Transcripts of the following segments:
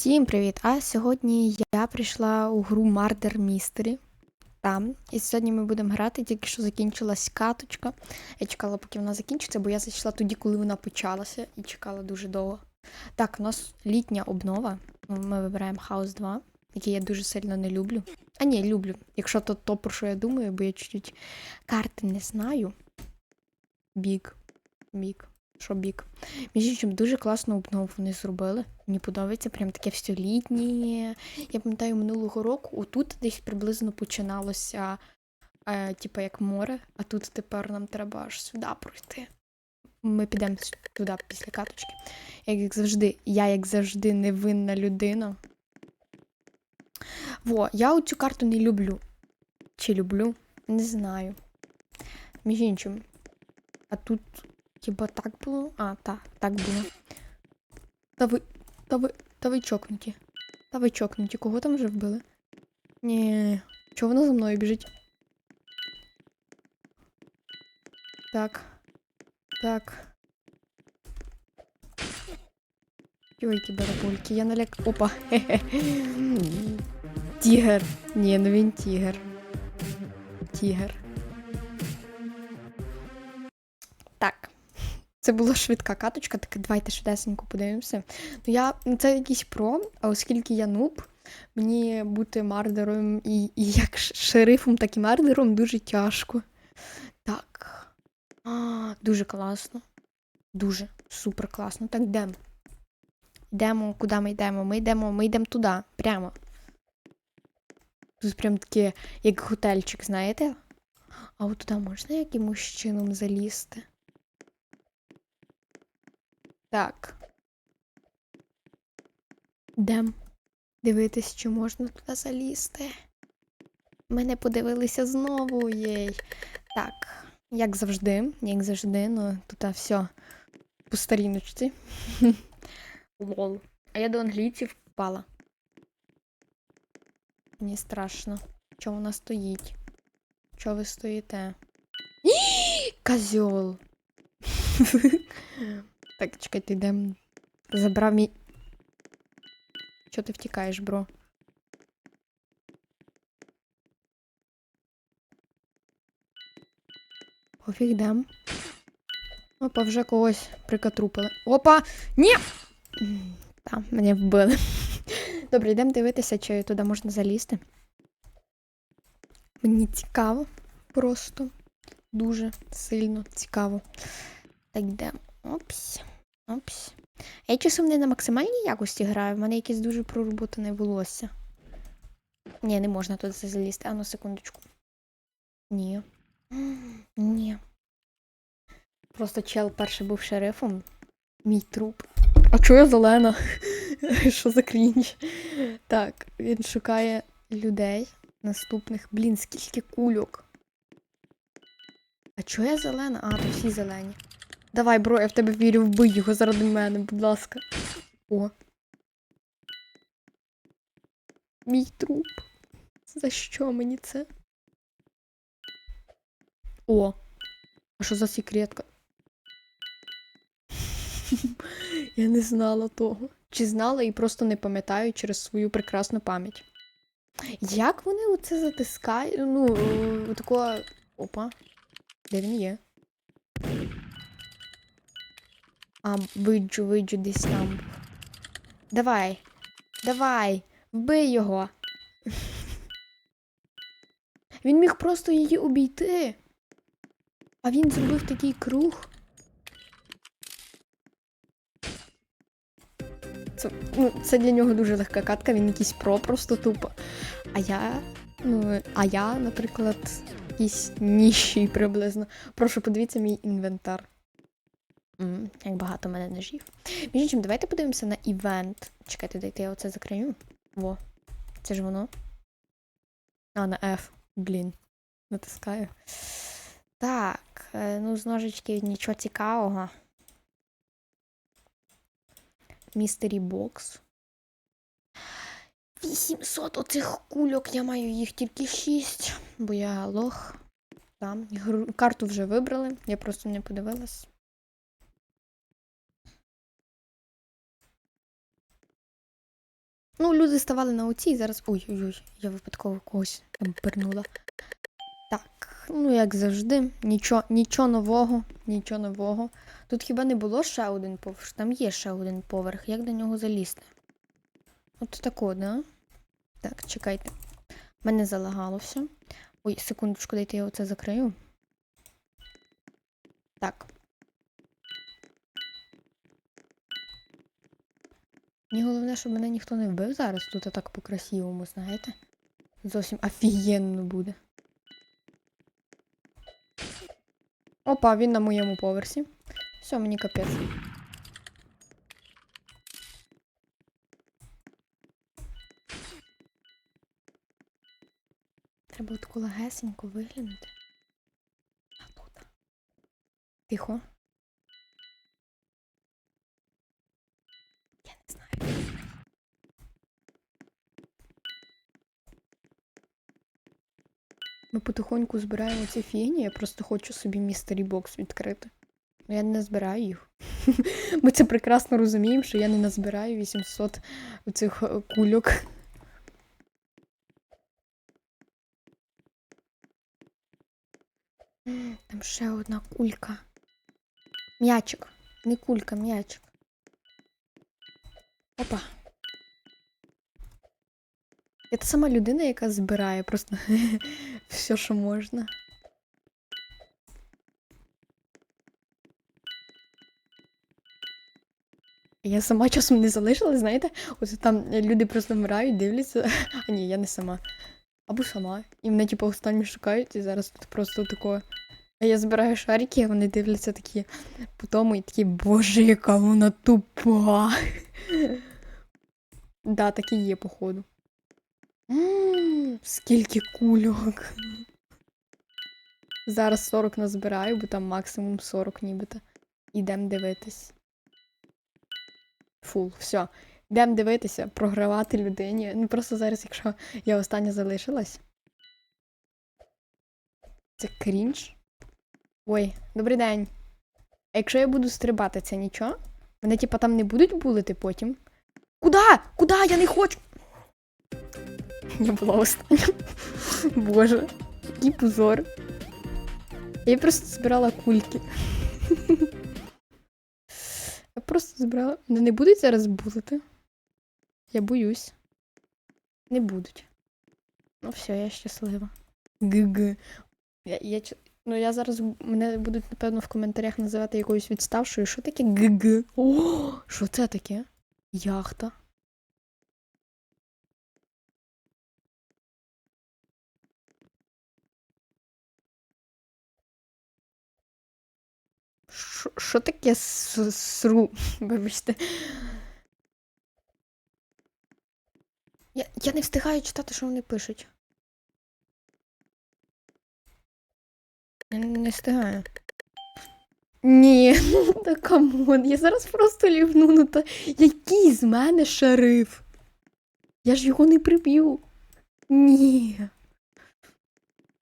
Всім привіт! А сьогодні я прийшла у гру Murder Mystery. Там. І сьогодні ми будемо грати, тільки що закінчилась каточка. Я чекала, поки вона закінчиться, бо я зайшла тоді, коли вона почалася, і чекала дуже довго. Так, у нас літня обнова. Ми вибираємо House 2, який я дуже сильно не люблю. А ні, люблю. Якщо то то, про що я думаю, бо я чуть-чуть карти не знаю. Бік. Бік. Що бік? Між іншим, дуже класну обнову вони зробили. Мені подобається, прям таке все літнє. Я пам'ятаю, минулого року отут десь приблизно починалося, е, типу, як море, а тут тепер нам треба аж сюди пройти. Ми підемо туди після каточки. Я, як завжди, я, як завжди, невинна людина. Во, я оцю карту не люблю. Чи люблю? Не знаю. Між іншим. А тут Хіба так було? А, так, так було. Та ви. Та ви. Та ви чокнуті. Та ви чокнуті. Кого там вже вбили? Ні. Чого вона за мною біжить? Так. Так. Йойки барабульки, я наляк. Опа. Тігер. Ні, ну він тігер. Тігер. Так. Це була швидка каточка, так давайте швидесенько подивимося. Ну, я, ну, це якийсь про, а оскільки я нуб, мені бути мардером і, і як шерифом, так і мардером дуже тяжко. Так. А, дуже класно. Дуже супер класно. Так, йдемо. Йдемо, куди ми йдемо? Ми йдемо, ми йдемо туди, прямо. Тут прям таке, як готельчик, знаєте? А от туди можна якимось чином залізти? Так. Дем. Дивитись, чи можна туди залізти. Ми не подивилися знову, єй. Так, як завжди, як завжди, ну тут все по старіночці. Лол. А я до англійців впала. Мені страшно. Чого вона стоїть? Чого ви стоїте? Козьол. Так, чекайте, йдемо. Забрав мій. Чого ти втікаєш, бро? Пофіг дам. Опа, вже когось прикатрупили. Опа! Ні! М, Та, мене вбили. Добре, йдемо дивитися, чи туди можна залізти. Мені цікаво. Просто дуже сильно цікаво. Так, йдемо. Опс. Опс. Я часом не на максимальній якості граю, в мене якесь дуже пророботане волосся. Ні, не можна туди залізти. Ану, секундочку. Ні. Ні. Просто чел перший був шерифом. Мій труп. А чого я зелена? Що за крінж? Так, він шукає людей наступних. Блін, скільки кульок. А чого я зелена? А, то всі зелені. Давай, бро, я в тебе вірю, вбий його заради мене, будь ласка. О. Мій труп. За що мені це? О. А що за секретка? Я не знала того. Чи знала і просто не пам'ятаю через свою прекрасну пам'ять. Як вони оце затискають? Ну, е, такого. Опа. Де він є? А, виджу, виджу десь там. Давай. Давай. Вбий його. Він міг просто її обійти. А він зробив такий круг. Це, ну, це для нього дуже легка катка, він якийсь про просто тупо. А я. Ну, а я, наприклад, якийсь ніщий приблизно. Прошу, подивіться мій інвентар. М, як багато в мене ножів. Між іншим, давайте подивимося на івент. Чекайте, дайте я оце закрию. Во. Це ж воно. А, на F. Блін. Натискаю. Так, е, ну, з ножички нічого цікавого. Містері бокс. 800 оцих кульок, я маю їх тільки 6, бо я лох. Там. Карту вже вибрали, я просто не подивилась. Ну, люди ставали на оці і зараз. Ой-ой-ой, я випадково когось пернула. Так, ну як завжди, нічого, нічого нового, нічого нового. Тут хіба не було ще один поверх? Там є ще один поверх. Як до нього залізти? От тако, да? Так, чекайте. Мене залагало все. Ой, секундочку, дайте я оце закрию. Так. Мені головне, щоб мене ніхто не вбив зараз. Тут так по-красивому, знаєте? Зовсім офігенно буде. Опа, він на моєму поверсі. Все, мені капець. Треба от легесенько виглянути. А тут. Тихо. Потихоньку збираємо ці фігні, я просто хочу собі містері бокс відкрити. Ну, я не збираю їх. Ми це прекрасно розуміємо, що я не назбираю 800 цих е, кульок. Там ще одна кулька. М'ячик. Не кулька, м'ячик. Опа. Я та сама людина, яка збирає просто все, що можна. Я сама часом не залишилась, знаєте? Ось там люди просто вмирають, дивляться. А ні, я не сама. Або сама. І мене, типу, останні шукають, і зараз тут просто тако. А я збираю шарики, а вони дивляться такі по тому і такі, боже, яка вона тупа. Да, так і є, походу. Скільки кульок. Зараз 40 назбираю, бо там максимум 40 нібито. Ідем дивитись. Фул, все. Йдемо дивитися, програвати людині. Ну просто зараз, якщо я остання залишилась. Це крінж. Ой, добрий день. А якщо я буду стрибати, це нічого? Мене типа там не будуть булити потім? Куда? Куда? Я не хочу. Я була остання. Боже, який позор. Я просто збирала кульки. Я просто збирала. Не будуть зараз булити. Я боюсь. Не будуть. Ну все, я щаслива. ГГ. Я, я, ну я зараз мене будуть, напевно, в коментарях називати якоюсь відставшою. Що таке ГГ? О, що це таке? Яхта. Що- таке сру? Вибачте. Я, я не встигаю читати, що вони пишуть. Я не, встигаю. Ні, та камон, я зараз просто лівну, ну та який з мене шериф? Я ж його не приб'ю. Ні.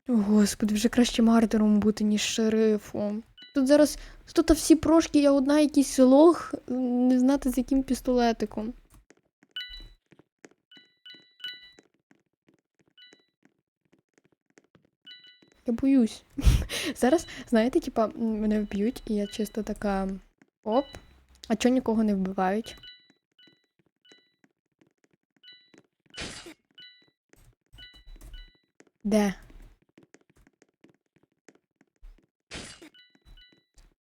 О, Господи, вже краще мардером бути, ніж шерифом. Тут зараз тут всі прошки, я одна якийсь лох, не знати з яким пістолетиком. Я боюсь. Зараз, знаєте, типа, мене вб'ють, і я чисто така. Оп. А чого нікого не вбивають? Де?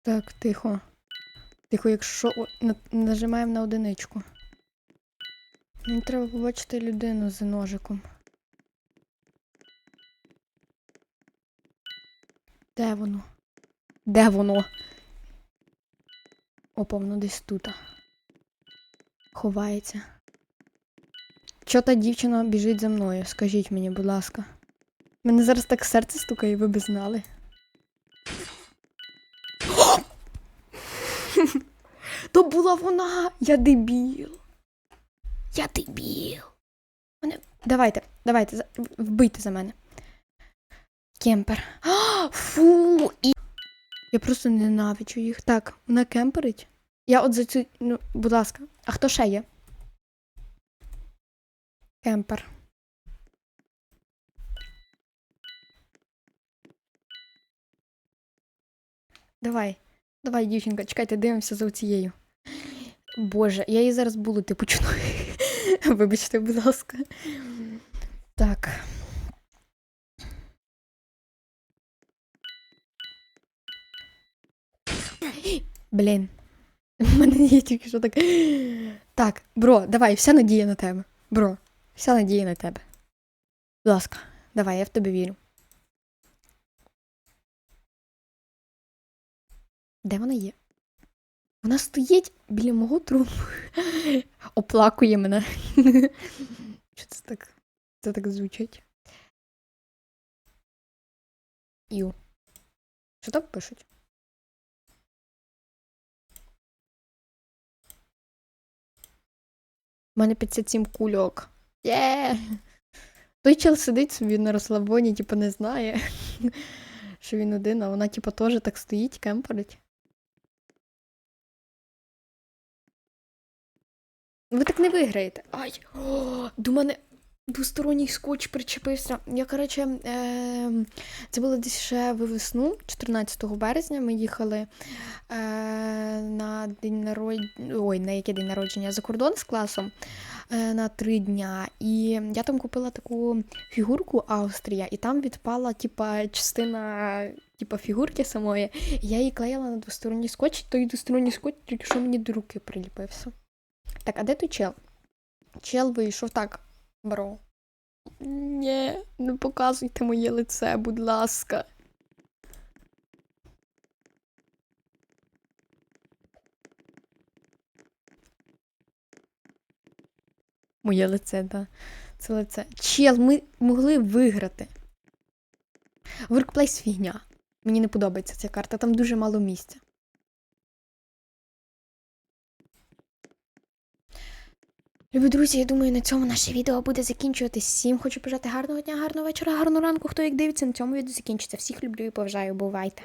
Так, тихо. Тихо, якщо нажимаємо на одиничку. Мені треба побачити людину з ножиком. Де воно? Де воно? Опа, воно десь тут. Ховається. Чо та дівчина біжить за мною? Скажіть мені, будь ласка. Мене зараз так серце стукає, ви би знали. То була вона! Я дебіл. Я дебіл. Мене... Давайте, давайте, вбийте за мене. Кемпер. А, фу! І... Я просто ненавиджу їх. Так, вона кемперить. Я от за цю. Ну, будь ласка, а хто ще є? Кемпер. Давай, давай, дівчинка, чекайте, дивимося за цією. Боже, я її зараз булити почну. Вибачте, будь ласка. Так. Блін. У мене є тільки що так. Так, бро, давай, вся надія на тебе. Бро, вся надія на тебе. Будь ласка, давай, я в тебе вірю. Де вона є? Вона стоїть біля мого трупу. Оплакує мене. Що це так? Це так звучить? Ю. Що так пишуть? У мене 57 кульок. Є! Той чел сидить собі на розслабоні, типу, не знає, що він один, а вона, типу, теж так стоїть, кемперить. Ви так не виграєте. Ай! О, до мене двосторонній скотч причепився. Я, коротше, е, це було десь ще в весну, 14 березня. Ми їхали е, на день народження. Ой, на який день народження за кордон з класом е, на три дня. І я там купила таку фігурку Австрія, і там відпала, типа, частина. Типа фігурки самої, я її клеїла на двосторонній скотч, той двосторонній скотч тільки що мені до руки приліпився. Так, а де той чел? Чел вийшов так, бро. Ні, не показуйте моє лице, будь ласка. Моє лице, так. Да. Це лице. Чел, ми могли виграти. Workplace фігня. Мені не подобається ця карта, там дуже мало місця. Любі друзі, я думаю, на цьому наше відео буде закінчуватись. Всім хочу бажати гарного дня, гарного вечора, гарного ранку. Хто як дивиться, на цьому відео закінчиться. Всіх люблю і поважаю. Бувайте!